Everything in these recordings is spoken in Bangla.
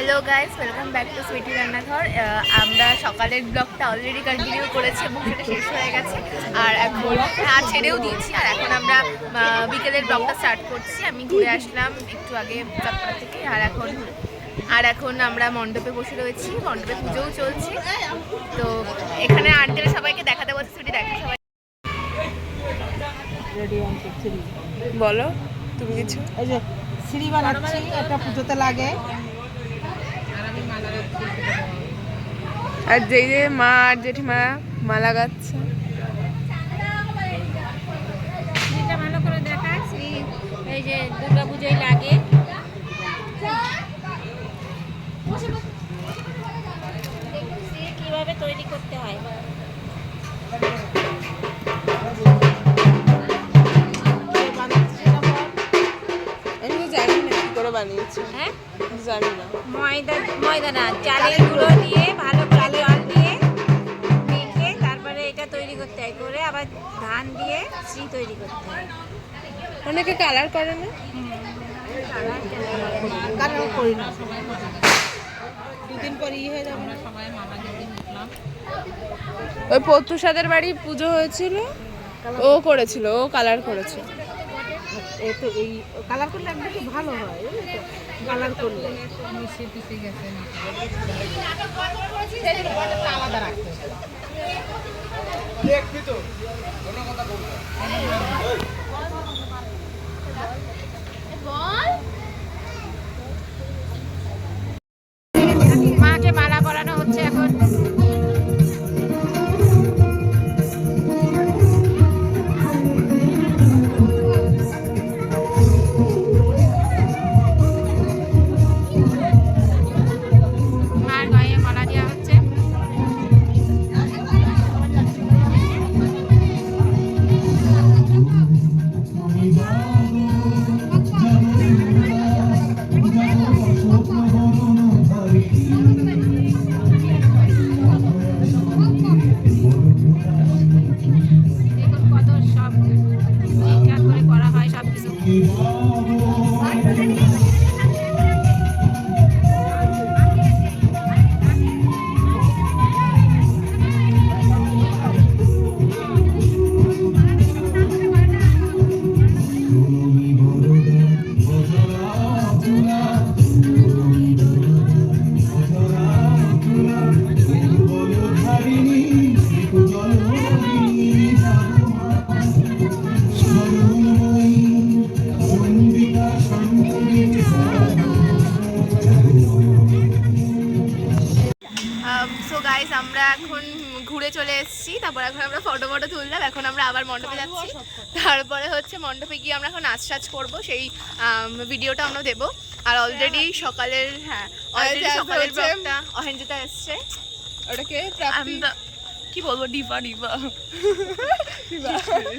Hello guys welcome back to Sweety রান্নাঘর আহ, আমরা সকালের ব্লগটা অলরেডি কন্টিনিউ করেছি এবং সেটা শেষ হয়ে গেছে। আর এখন আর ছেড়েও দিয়েছি। আর এখন আমরা আহ, বিকেলের ব্লগটা স্টার্ট করছি। আমি ঘুরে আসলাম একটু আগে চারপাড়া থেকে। আর এখন আর এখন আমরা মণ্ডপে বসে রয়েছি। মণ্ডপে পুজোও চলছে। তো এখানে আন্টিরা সবাইকে দেখাতে বলছে। সুইটি দেখা সবাই। বলো তুমি কিছু? এই যে সিঁড়ি বানাচ্ছি। একটা পুজোতে লাগে। আর যেই যে মা আর জেঠিমা মালা গাচ্ছে। ভালো করে দেখা শ্রী এই যে দুর্গা পুজোয় লাগে। শ্রী কীভাবে তৈরি করতে হয়? যে বানাচ্ছি সেটা বল। জানি না কি করে বানিয়েছি। হ্যাঁ? জানি না। ময়দা ময়দা না চালের গুঁড়ো দিয়ে দিয়ে তৈরি করতে হয়। অনেকে কালার করে না? কারণ করি না। দুদিন পর ইয়ে হয়ে যাবে। না ওই পত্তুসাদের বাড়ি পুজো হয়েছিল? ও করেছিল ও কালার করেছে। এই তো এই কালার করলে একদম কি ভালো হয় কালার করলে। আলাদা রাখতে হবে। সব কিছু ঘুরে চলে এসেছি তারপর এখন আমরা ফটো ফটো তুললাম এখন আমরা আবার মণ্ডপে যাচ্ছি। তারপরে হচ্ছে মণ্ডপে গিয়ে আমরা এখন নাচ টাচ করব সেই ভিডিওটা আমরা দেবো। আর অলরেডি সকালের হ্যাঁ অলরেডি আচ্ছা, সকালের হচ্ছে- ব্লগটা অহেঞ্জিতা এসছে। ওটাকে কি বলব? ডিবা ডিবা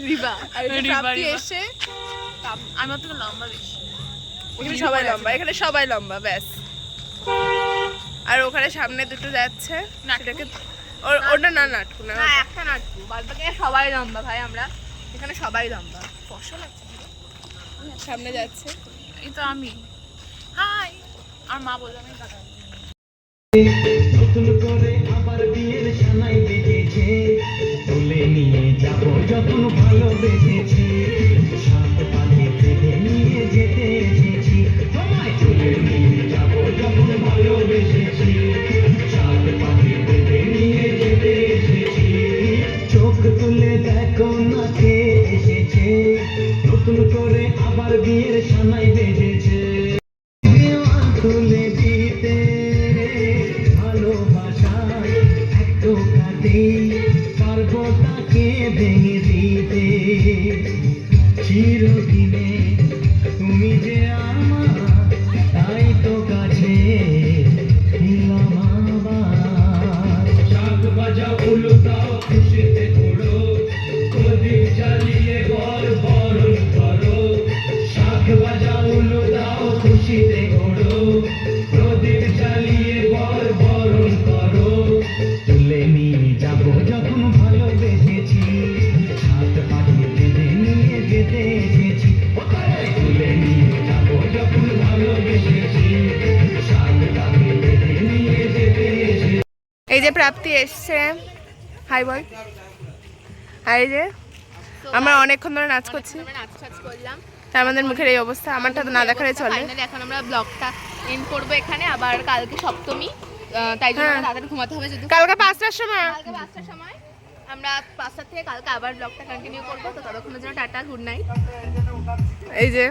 রিবা এটা রিবা, এসে আমার থেকে লম্বা বেশি। এখানে সবাই লম্বা এখানে সবাই লম্বা ব্যাস। আর ওখানে সামনে দুটো যাচ্ছে সেটাকে ওটা না নাটকু না না একটা নাটকু বাদ বাকি সবাই লম্বা ভাই আমরা এখানে সবাই লম্বা ফসল আছে। সামনে যাচ্ছে। এই তো আমি। হাই। আর মা বলল আমি নতুন করে আবার বিয়ের সানাই বেজেছে তুলে নিয়ে যাব যখন ভালোবেসেছি। সাত করে আবার বিয়ের সানাই বেঁধেছে। তুলে দিতে তাকে ভেঙে দিতে। চিরদিনে তুমি যে আর এই যে প্রাপ্তি এসছে হাই বল। আর যে আমরা অনেকক্ষণ ধরে নাচ করছি। নাচ করলাম। তার আমাদের মুখের এই অবস্থা আমারটা তো না দেখালে চলে। এখন আমরা ব্লগটা এন্ড করব এখানে আবার কালকে সপ্তমী। তাই জন্য হ্যাঁ। তাড়াতাড়ি ঘুমাতে হবে যদি কালকে পাঁচটার সময়। কালকে পাঁচটার সময়। আমরা পাঁচটার থেকে কালকে আবার ব্লগটা কন্টিনিউ করব। তো ততক্ষণের জন্য টাটা গুড নাইট এই যে